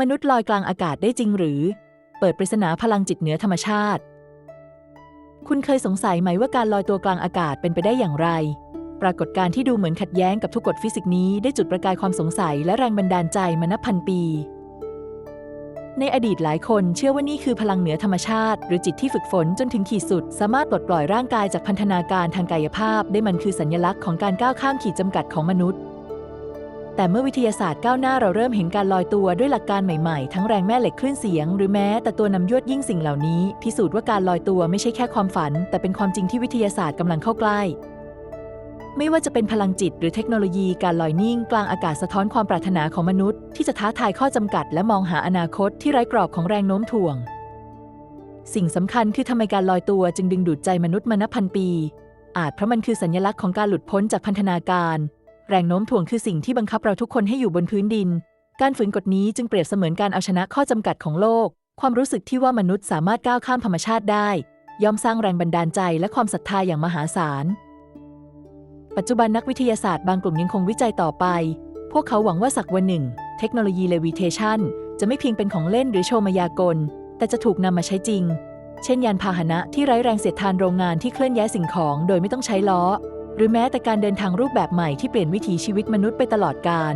มนุษย์ลอยกลางอากาศได้จริงหรือ เปิดปริศนาพลังจิตเหนือธรรมชาติ คุณเคยสงสัยไหมว่าการลอยตัวกลางอากาศเป็นไปได้อย่างไร ปรากฏการณ์ที่ดูเหมือนขัดแย้งกับทุกกฎฟิสิกส์นี้ได้จุดประกายความสงสัยและแรงบันดาลใจมานับพันปี ในอดีตหลายคนเชื่อว่านี่คือพลังเหนือธรรมชาติ หรือจิตที่ฝึกฝนจนถึงขีดสุด สามารถปลดปล่อยร่างกายจากพันธนาการทางกายภาพ ได้มันคือสัญลักษณ์ของการก้าวข้ามขีดจำกัดของมนุษย์ แต่เมื่อวิทยาศาสตร์ก้าวหน้าเราเริ่มเห็นการลอยตัวด้วยหลักการใหม่ๆ ทั้งแรงแม่เหล็กคลื่นเสียง หรือแม้แต่ตัวนำยวดยิ่งสิ่งเหล่านี้ พิสูจน์ว่าการลอยตัวไม่ใช่แค่ความฝัน แต่เป็นความจริงที่วิทยาศาสตร์กำลังเข้าใกล้ ไม่ว่าจะเป็นพลังจิตหรือเทคโนโลยีการลอยนิ่ง กลางอากาศสะท้อนความปรารถนาของมนุษย์ ที่จะท้าทายข้อจำกัด และมองหาอนาคตที่ไร้กรอบของแรงโน้มถ่วง สิ่งสำคัญคือทำไมการลอยตัวจึงดึงดูดใจมนุษย์มานับพันปี อาจเพราะมันคือสัญลักษณ์ของการหลุดพ้นจากพันธนาการ แรงโน้มถ่วงคือสิ่งที่บังคับเราทุกคนให้อยู่บนพื้นดิน การฝืนกฎนี้จึงเปรียบเสมือนการเอาชนะข้อจำกัดของโลก ความรู้สึกที่ว่ามนุษย์สามารถก้าวข้ามธรรมชาติได้ ย่อมสร้างแรงบันดาลใจและความศรัทธาอย่างมหาศาล ปัจจุบันนักวิทยาศาสตร์บางกลุ่มยังคงวิจัยต่อไป พวกเขาหวังว่าสักวันหนึ่ง เทคโนโลยีเลวิเทชันจะไม่เพียงเป็นของเล่นหรือโชว์มายากล แต่จะถูกนำมาใช้จริง เช่นยานพาหนะที่ไร้แรงเสียดทานโรงงานที่เคลื่อนย้ายสิ่งของ โดยไม่ต้องใช้ล้อ หรือแม้แต่การเดินทางรูปแบบใหม่ที่เปลี่ยนวิถีชีวิตมนุษย์ไปตลอดกาล